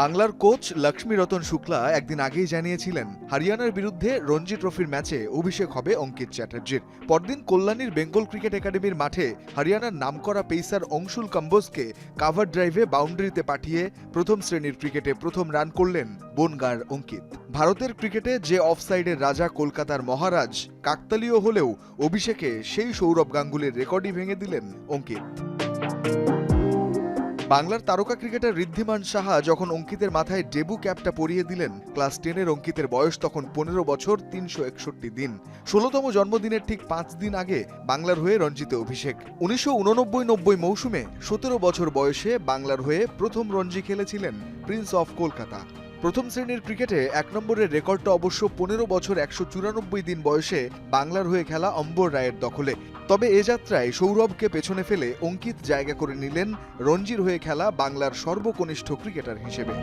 বাংলার কোচ লক্ষ্মী রতন শুক্লা একদিন আগেই জানিয়েছিলেন, হরিয়ানার বিরুদ্ধে রঞ্জি ট্রফির ম্যাচে অভিষেক হবে অঙ্কিত চ্যাটার্জির। পরদিন কল্যাণীর বেঙ্গল ক্রিকেট একাডেমির মাঠে হরিয়ানার নামকরা পেসার অংশুল কম্বোজকে কাভার ড্রাইভে বাউন্ডারিতে পাঠিয়ে প্রথম শ্রেণির ক্রিকেটে প্রথম রান করলেন বনগাঁর অঙ্কিত। ভারতের ক্রিকেটে যে অফসাইডের রাজা কলকাতার মহারাজ, কাকতালীয় হলেও অভিষেকে সেই সৌরভ গাঙ্গুলির রেকর্ডই ভেঙে দিলেন অঙ্কিত। বাংলার তারকা ক্রিকেটার ঋদ্ধিমান সাহা যখন অঙ্কিতের মাথায় ডেবু ক্যাপটা পরিয়ে দিলেন, ক্লাস টেনের অঙ্কিতের বয়স তখন পনেরো বছর, তিনশো একষট্টি দিন। ষোলোতম জন্মদিনের ঠিক পাঁচ দিন আগে বাংলার হয়ে রঞ্জিতে অভিষেক। উনিশশো উননব্বই নব্বই মৌসুমে সতেরো বছর বয়সে বাংলার হয়ে প্রথম রঞ্জি খেলেছিলেন প্রিন্স অফ কলকাতা। প্রথম শ্রেণির ক্রিকেটে এক নম্বরের রেকর্ডটা অবশ্য পনেরো বছর একশো চুরানব্বই দিন বয়সে বাংলার হয়ে খেলা অম্বর রায়ের দখলে। তবে এ যাত্রায় সৌরভকে পেছনে ফেলে অঙ্কিত জায়গা করে নিলেন রঞ্জির হয়ে খেলা বাংলার সর্বকনিষ্ঠ ক্রিকেটার হিসেবে।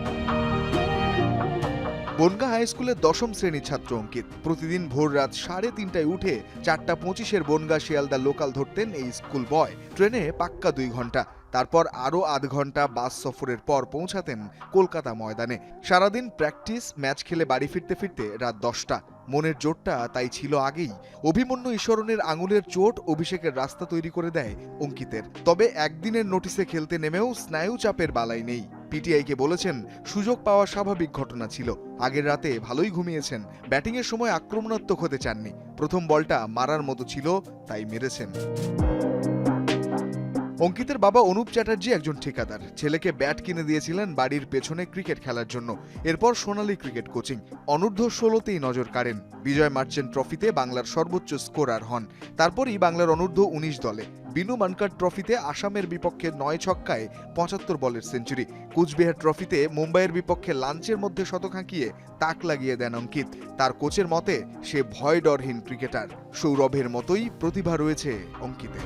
বনগা হাই স্কুলের দশম শ্রেণির ছাত্র অঙ্কিত। প্রতিদিন ভোর রাত সাড়ে তিনটায় উঠে চারটা পঁচিশের বনগা শিয়ালদা লোকাল ধরতেন এই স্কুল বয়। ট্রেনে পাক্কা দুই ঘণ্টা। তারপর আরও আধ ঘণ্টা বাস সফরের পর পৌঁছাতেন কলকাতা ময়দানে। সারাদিন প্র্যাকটিস, ম্যাচ খেলে বাড়ি ফিরতে ফিরতে রাত দশটা। মনের জোরটা তাই ছিল আগেই। অভিমন্যু ঈশ্বরণের আঙুলের চোট অভিষেকের রাস্তা তৈরি করে দেয় অঙ্কিতের। তবে একদিনের নোটিসে খেলতে নেমেও স্নায়ু চাপের বালাই নেই। পিটিআইকে বলেছেন, সুযোগ পাওয়া স্বাভাবিক ঘটনা ছিল। আগের রাতে ভালোই ঘুমিয়েছেন। ব্যাটিংয়ের সময় আক্রমণাত্মক হতে চাননি। প্রথম বলটা মারার মতো ছিল, তাই মেরেছেন। অঙ্কিতের বাবা অনুপ চ্যাটার্জি একজন ঠিকাদার। ছেলেকে ব্যাট কিনে দিয়েছিলেন বাড়ির পেছনে ক্রিকেট খেলার জন্য। এরপর সোনালী ক্রিকেট কোচিং। অনূর্ধ্ব ষোলোতেই নজর কাড়েন। বিজয় মার্চেন্ট ট্রফিতে বাংলার সর্বোচ্চ স্কোরার হন। তারপরই বাংলার অনূর্ধ্ব উনিশ দলে। বিনু মানকার ট্রফিতে আসামের বিপক্ষে নয় ছক্কায় পঁচাত্তর বলের সেঞ্চুরি। কুচবিহার ট্রফিতে মুম্বাইয়ের বিপক্ষে লাঞ্চের মধ্যে শতক হাঁকিয়ে তাক লাগিয়ে দেন অঙ্কিত। তার কোচের মতে, সে ভয় ডরহীন ক্রিকেটার। সৌরভের মতোই প্রতিভা রয়েছে অঙ্কিতের।